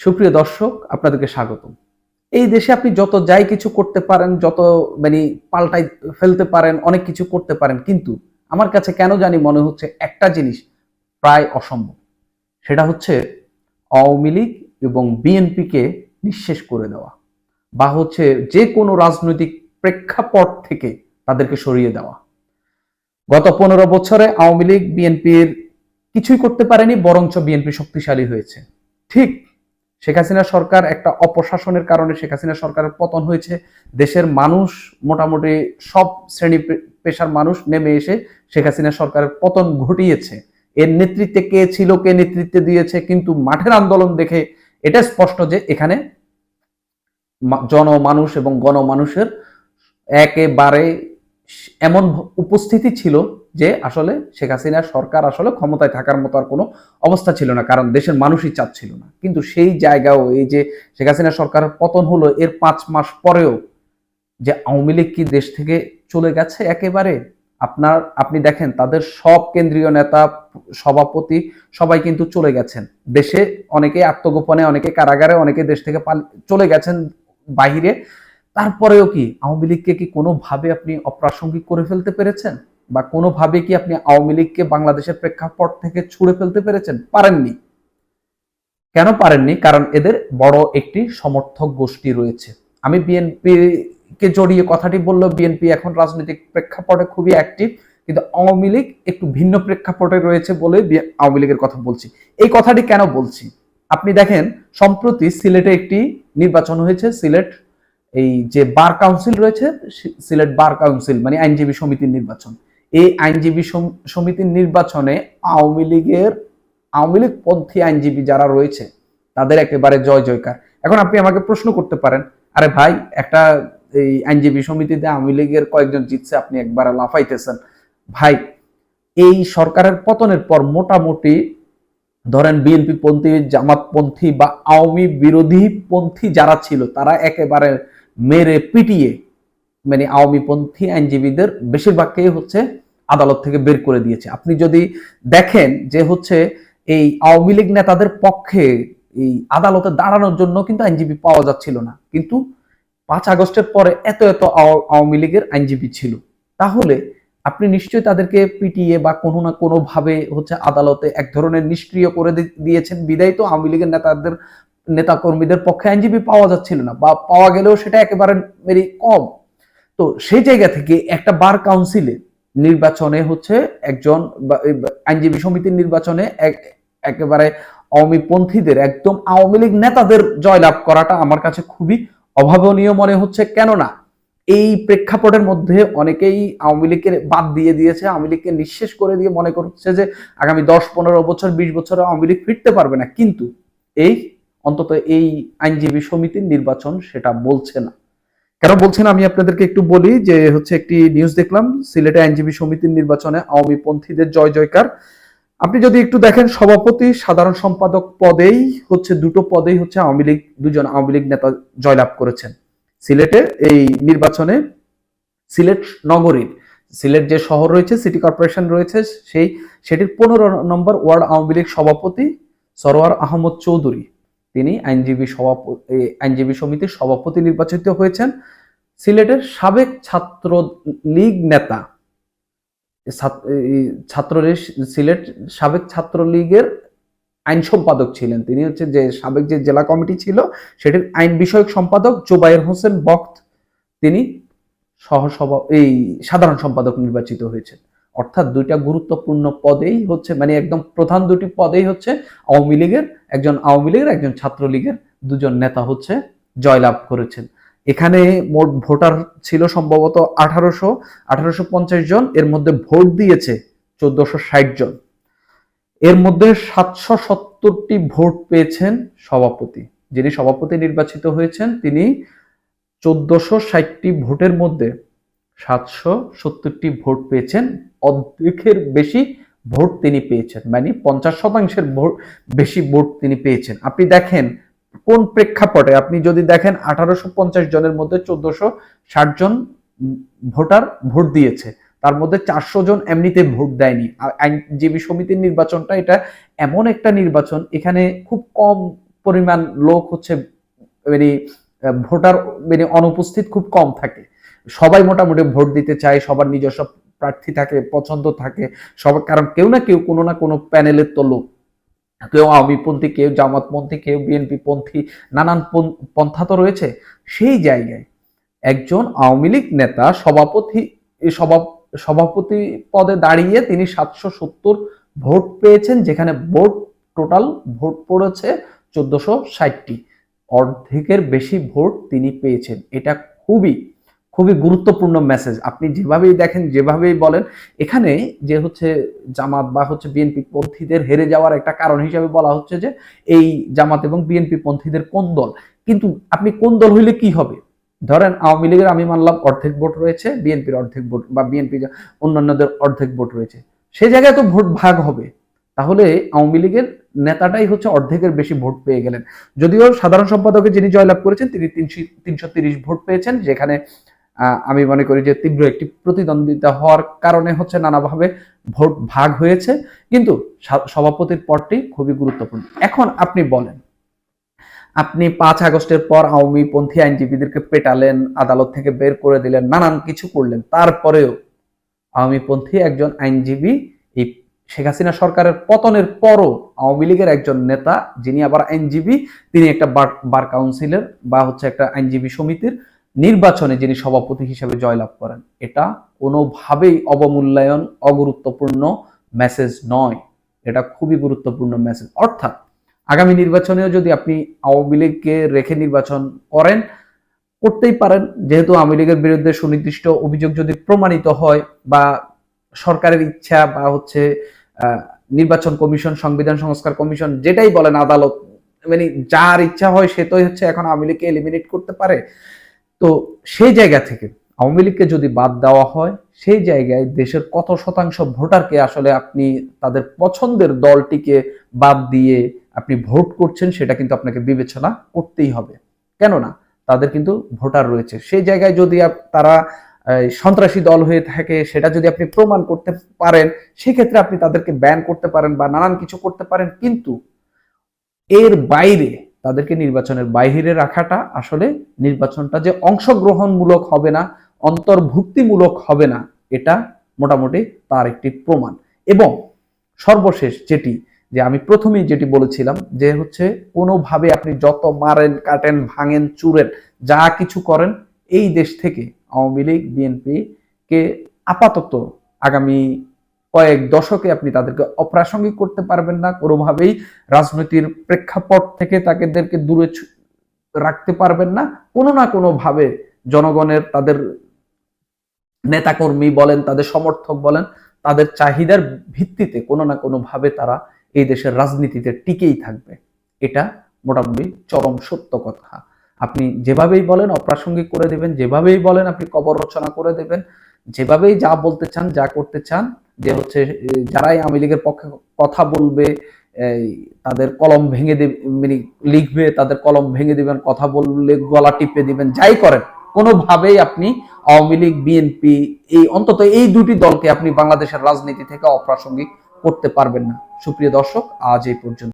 সুপ্রিয় দর্শক, আপনাদেরকে স্বাগতম। এই দেশে আপনি যত যাই কিছু করতে পারেন, যত মানে পাল্টাই ফেলতে পারেন, অনেক কিছু করতে পারেন, কিন্তু আমার কাছে কেন জানি মনে হচ্ছে একটা জিনিস প্রায় অসম্ভব। সেটা হচ্ছে আওয়ামী লীগ এবং বিএনপিকে নিঃশেষ করে দেওয়া বা হচ্ছে যে কোনো রাজনৈতিক প্রেক্ষাপট থেকে তাদেরকে সরিয়ে দেওয়া। গত পনেরো বছরে আওয়ামী লীগ, বিএনপির কিছুই করতে পারেনি, বরঞ্চ বিএনপি শক্তিশালী হয়েছে। ঠিক শেখ হাসিনা সরকার একটা অপশাসনের কারণে শেখ হাসিনা সরকারের পতন হয়েছে। দেশের মানুষ মোটামুটি সব শ্রেণি পেশার মানুষ নেমে এসে শেখ হাসিনা সরকারের পতন ঘটিয়েছে। এর নেতৃত্বে কে ছিল, কে নেতৃত্বে দিয়েছে, কিন্তু মাঠের আন্দোলন দেখে এটা স্পষ্ট যে এখানে জনমানুষ এবং গণমানুষের একেবারে এমন উপস্থিতি ছিল যে আসলে শেখ হাসিনার সরকার আসলে ক্ষমতায় থাকার মতো আর কোনো অবস্থা ছিল না, কারণ দেশের মানুষই চাচ্ছিল না। কিন্তু সেই জায়গাও এই যে শেখ হাসিনা সরকারের পতন হলো, এর পাঁচ মাস পরেও যে আওয়ামী লীগ কি দেশ থেকে চলে গেছে একেবারে? আপনার, আপনি দেখেন তাদের সব কেন্দ্রীয় নেতা, সভাপতি সবাই কিন্তু চলে গেছেন। দেশে অনেকে আত্মগোপনে, অনেকে কারাগারে, অনেকে দেশ থেকে চলে গেছেন বাহিরে। তারপরেও কি আওয়ামী লীগকে কি কোনোভাবে আপনি অপ্রাসঙ্গিক করে ফেলতে পেরেছেন? বা কোনোভাবে কি আপনি আওয়ামী লীগকে বাংলাদেশের প্রেক্ষাপট থেকে ছুড়ে ফেলতে পেরেছেন? পারেননি। কেন পারেননি? কারণ এদের বড় একটি সমর্থক গোষ্ঠী রয়েছে। আমি বিএনপি কে জড়িয়ে কথাটি বলল বিএনপি এখন রাজনৈতিক প্রেক্ষাপটে খুবই অ্যাক্টিভ কিন্তু আওয়ামী লীগ একটু ভিন্ন প্রেক্ষাপটে রয়েছে বলে আওয়ামী লীগের কথা বলছি। এই কথাটি কেন বলছি? আপনি দেখেন, সম্প্রতি সিলেটে একটি নির্বাচন হয়েছে, সিলেট, এই যে বার কাউন্সিল রয়েছে সিলেট বার কাউন্সিল মানে আইনজীবী সমিতির নির্বাচন। এই আইনজীবী সমিতির নির্বাচনে আওয়ামী লীগের, আওয়ামী লীগ পন্থী আইনজীবী যারা রয়েছে, তাদের একেবারে জয় জয়কার। এখন আপনি আমাকে প্রশ্ন করতে পারেন, আরে ভাই, একটা এই আইনজীবী সমিতিতে আওয়ামী লীগের কয়েকজন জিতছে, আপনি একবার লাফাইতেছেন। ভাই, এই সরকারের পতনের পর মোটামুটি ধরেন বিএনপি পন্থী, জামাত পন্থী বা আওয়ামী বিরোধী পন্থী যারা ছিল, তারা একেবারে মেরে পিটিয়ে মানে আওয়ামী পন্থী আইনজীবীদের বেশিরভাগকেই হচ্ছে আদালত থেকে বের করে দিয়েছে। আপনি যদি দেখেন যে হচ্ছে এই আওয়ামী লীগ নেতাদের পক্ষে এই আদালতে দাঁড়ানোর জন্য কিন্তু আইনজীবী পাওয়া যাচ্ছিল না। কিন্তু পাঁচ আগস্টের পরে এত এত আওয়া- আওয়ামী লীগের আইনজীবী ছিল। তাহলে আপনি নিশ্চয়ই তাদেরকে পিটিয়ে বা কোনো না কোনো ভাবে হচ্ছে আদালতে এক ধরনের নিষ্ক্রিয় করে দিয়েছেন। বিদায় তো আওয়ামী লীগের নেতাদের নেতা কর্মীদের পক্ষে আইনজীবী পাওয়া যাচ্ছিল না বা পাওয়া গেলেও সেটা একেবারে মেরি কম। তো সেই জায়গা থেকে একটা বার কাউন্সিলে নির্বাচনে হচ্ছে একজন আইনজীবী সমিতির নির্বাচনে এক- একেবারে আওয়ামী পন্থীদের একদম আওয়ামী লীগ নেতাদের জয়লাভ করাটা আমার কাছে খুবই অভাবনীয় মনে হচ্ছে। কেননা এই প্রেক্ষাপটের মধ্যে অনেকেই আওয়ামী লীগকে বাদ দিয়ে দিয়েছে, আওয়ামী লীগকে নিঃশেষ করে দিয়ে মনে করছে যে আগামী দশ, পনেরো বছর, বিশ বছরে আওয়ামী লীগ ফিরতে পারবে না। কিন্তু এই, অন্তত এই আইনজীবী সমিতির নির্বাচন সেটা বলছে না। কেন বলছেন? আমি আপনাদেরকে একটু বলি যে, হচ্ছে একটি নিউজ দেখলাম, সিলেটে আইনজীবী সমিতির নির্বাচনে আওয়ামী পন্থীদের জয় জয়কার। আপনি যদি একটু দেখেন, সভাপতি, সাধারণ সম্পাদক পদেই হচ্ছে, দুটো পদেই হচ্ছে আওয়ামী লীগ, দুজন আওয়ামী লীগ নেতা জয়লাভ করেছেন। সিলেটে এই নির্বাচনে সিলেট নগরীর, সিলেট যে শহর রয়েছে, সিটি কর্পোরেশন রয়েছে, সেই, সেটির পনেরো নম্বর ওয়ার্ড আওয়ামী লীগ সভাপতি সরোয়ার আহমদ চৌধুরী। তিনি আইনজীবী সভাপতি আইনজীবী সমিতির সভাপতি নির্বাচিত হয়েছেন। সিলেটের সাবেক ছাত্র লীগ নেতা ছাত্র সিলেট সাবেক ছাত্রলীগের আইন সম্পাদক ছিলেন। তিনি হচ্ছে যে সাবেক যে জেলা কমিটি ছিল, সেটির আইন বিষয়ক সম্পাদক জোবায়ের হোসেন বক্ত তিনি সহসভা, এই সাধারণ সম্পাদক নির্বাচিত হয়েছেন। অর্থাৎ দুইটা গুরুত্বপূর্ণ পদেই হচ্ছে মানে একদম প্রধান দুটি পদেই হচ্ছে আওয়ামী লীগের, একজন আওয়ামী লীগের, একজন ছাত্রলীগের দুজন নেতা হচ্ছে জয়লাভ করেছেন। এখানে মোট ভোটার ছিল সম্ভবত আঠারোশো আঠারোশো পঞ্চাশ জন, এর মধ্যে ভোট দিয়েছে চোদ্দশো ষাট জন। এর মধ্যে সাতশো সত্তরটি ভোট পেয়েছেন সভাপতি। যিনি সভাপতি নির্বাচিত হয়েছেন, তিনি চোদ্দশো ষাটটি ভোটের মধ্যে সাতশো সত্তরটি ভোট পেয়েছেন। অর্ধেকের বেশি ভোট তিনি পেয়েছেন। মানে পঞ্চাশ শতাংশের ভোট, বেশি ভোট তিনি পেয়েছেন। আপনি দেখেন কোন প্রেক্ষাপটে, আপনি যদি দেখেন আঠারোশো পঞ্চাশ জনের মধ্যে চোদ্দশো ষাট জন ভোটার ভোট দিয়েছে। তার মধ্যে চারশো জন এমনিতে ভোট দেয়নি। আইনজীবী সমিতির নির্বাচনটা এটা এমন একটা নির্বাচন, এখানে খুব কম পরিমাণ লোক হচ্ছে মানে ভোটার মানে অনুপস্থিত খুব কম থাকে। সবাই মোটামুটি ভোট দিতে চায়, সবার নিজস্ব প্রার্থী থাকে, পছন্দ থাকে সবার কারণ কেউ না কেউ, কোনো না কোনো প্যানেলের তো লোক। কেউ আওয়ামীপন্থী, কেউ জামাতপন্থী, কেউ বিএনপি পন্থী নানান পন- পন্থা তো রয়েছে। সেই জায়গায় একজন আওয়ামী লীগ নেতা সভাপতি, সভা- সভাপতি পদে দাঁড়িয়ে তিনি সাতশো সত্তর ভোট পেয়েছেন, যেখানে ভোট টোটাল ভোট পড়েছে চোদ্দশো ষাটটি। অর্ধেকের বেশি ভোট তিনি পেয়েছেন। এটা খুবই খুবই গুরুত্বপূর্ণ মেসেজ আপনি যেভাবেই দেখেন, যেভাবেই বলেন, এখানে যে হচ্ছে জামাত বা হচ্ছে বিএনপি পন্থীদের হেরে যাওয়ার একটা কারণ হিসাবে বলা হচ্ছে যে, এই জামাত এবং বিএনপি পন্থীদের কোন দল? কিন্তু আপনি কোন দল হইলে কি হবে? ধরেন, আওয়ামী লীগের আমি মানলাম অর্ধেক ভোট রয়েছে বিএনপির অর্ধেক ভোট বা বিএনপি অন্যান্যদের অর্ধেক ভোট রয়েছে। সে জায়গায় তো ভোট ভাগ হবে। তাহলে আওয়ামী লীগের নেতাটাই হচ্ছে অর্ধেকের বেশি ভোট পেয়ে গেলেন। যদিও সাধারণ সম্পাদকে যিনি জয়লাভ করেছেন, তিনি তিনশো তিনশো তিরিশ ভোট পেয়েছেন, যেখানে আমি মনে করি যে তীব্র একটি প্রতিদ্বন্দ্বিতা হওয়ার কারণে হচ্ছে নানাভাবে ভোট ভাগ হয়েছে। কিন্তু সভাপতির পদটি খুবই গুরুত্বপূর্ণ। এখন আপনি বলেন, আপনি পাঁচ আগস্টের পর আওয়ামী পন্থী আইনজীবীদেরকে পেটালেন, আদালত থেকে বের করে দিলেন, নানান কিছু করলেন, তারপরেও আওয়ামী পন্থী একজন আইনজীবী, এই শেখ হাসিনা সরকারের পতনের পরও আওয়ামী লীগের একজন নেতা, যিনি আবার আইনজীবী, তিনি একটা বার বার কাউন্সিলের বা হচ্ছে একটা আইনজীবী সমিতির নির্বাচনে যিনি সভাপতি হিসেবে জয়লাভ করেন, এটা কোনোভাবেই অবমূল্যায়ন অগুরুত্বপূর্ণ মেসেজ নয়। এটা খুবই গুরুত্বপূর্ণ মেসেজ অর্থাৎ আগামী নির্বাচনেও যদি আপনি আওয়ামী লীগকে রেখে নির্বাচন করেন, করতেই পারেন। যেহেতু আওয়ামী লীগের বিরুদ্ধে সুনির্দিষ্ট অভিযোগ যদি প্রমাণিত হয় বা সরকারের ইচ্ছা বা হচ্ছে নির্বাচন কমিশন, সংবিধান সংস্কার কমিশন যেটাই বলেন আদালত মানে যার ইচ্ছা হয় সে তো হচ্ছে এখন আওয়ামী লীগকে এলিমিনেট করতে পারে। তো সেই জায়গা থেকে আওয়ামী লীগকে যদি বাদ দেওয়া হয়, সেই জায়গায় দেশের কত শতাংশ ভোটারকে আসলে আপনি তাদের পছন্দের দলটিকে বাদ দিয়ে আপনি ভোট করছেন, সেটা কিন্তু আপনাকে বিবেচনা করতেই হবে। কেননা তাদের কিন্তু ভোটার রয়েছে। সেই জায়গায় যদি তারা সন্ত্রাসী দল হয়ে থাকে, সেটা যদি আপনি প্রমাণ করতে পারেন, সেক্ষেত্রে আপনি তাদেরকে ব্যান করতে পারেন বা নানান কিছু করতে পারেন, কিন্তু এর বাইরে তাদেরকে নির্বাচনের বাইরে রাখাটা আসলে নির্বাচনটা যে অংশগ্রহণমূলক হবে না, অন্তর্ভুক্তিমূলক হবে না, এটা মোটামুটি তার একটি প্রমাণ। এবং সর্বশেষ যেটি, যে আমি প্রথমেই যেটি বলেছিলাম, যে হচ্ছে কোনোভাবে আপনি যত মারেন, কাটেন, ভাঙেন, চুরেন, যা কিছু করেন, এই দেশ থেকে আওয়ামী লীগ, বিএনপি কে আপাতত আগামী কয়েক দশকে আপনি তাদেরকে অপ্রাসঙ্গিক করতে পারবেন না, কোনোভাবেই রাজনীতির প্রেক্ষাপট থেকে তাদেরকে দূরে রাখতে পারবেন না। কোনো না কোনো ভাবে জনগণের, তাদের নেতাকর্মী বলেন, তাদের সমর্থক বলেন, তাদের চাহিদার ভিত্তিতে কোনো না কোনো ভাবে তারা এই দেশের রাজনীতিতে টিকেই থাকবে। এটা মোটামুটি চরম সত্য কথা। আপনি যেভাবেই বলেন, অপ্রাসঙ্গিক করে দেবেন, যেভাবেই বলেন, আপনি কবর রচনা করে দেবেন। যেভাবেই যা বলতে চান, যা করতে চান, যে হচ্ছে, যারাই আওয়ামী লীগের পক্ষে কথা বলবে তাদের কলম ভেঙে দেবে মানে লিখবে, তাদের কলম ভেঙে দিবেন, কথা বললে গলা টিপে দিবেন, যাই করেন, কোনোভাবেই আপনি আওয়ামী লীগ, বিএনপি, এই অন্তত এই দুটি দলকে আপনি বাংলাদেশের রাজনীতি থেকে অপ্রাসঙ্গিক করতে পারবেন না। সুপ্রিয় দর্শক, আজ এই পর্যন্ত।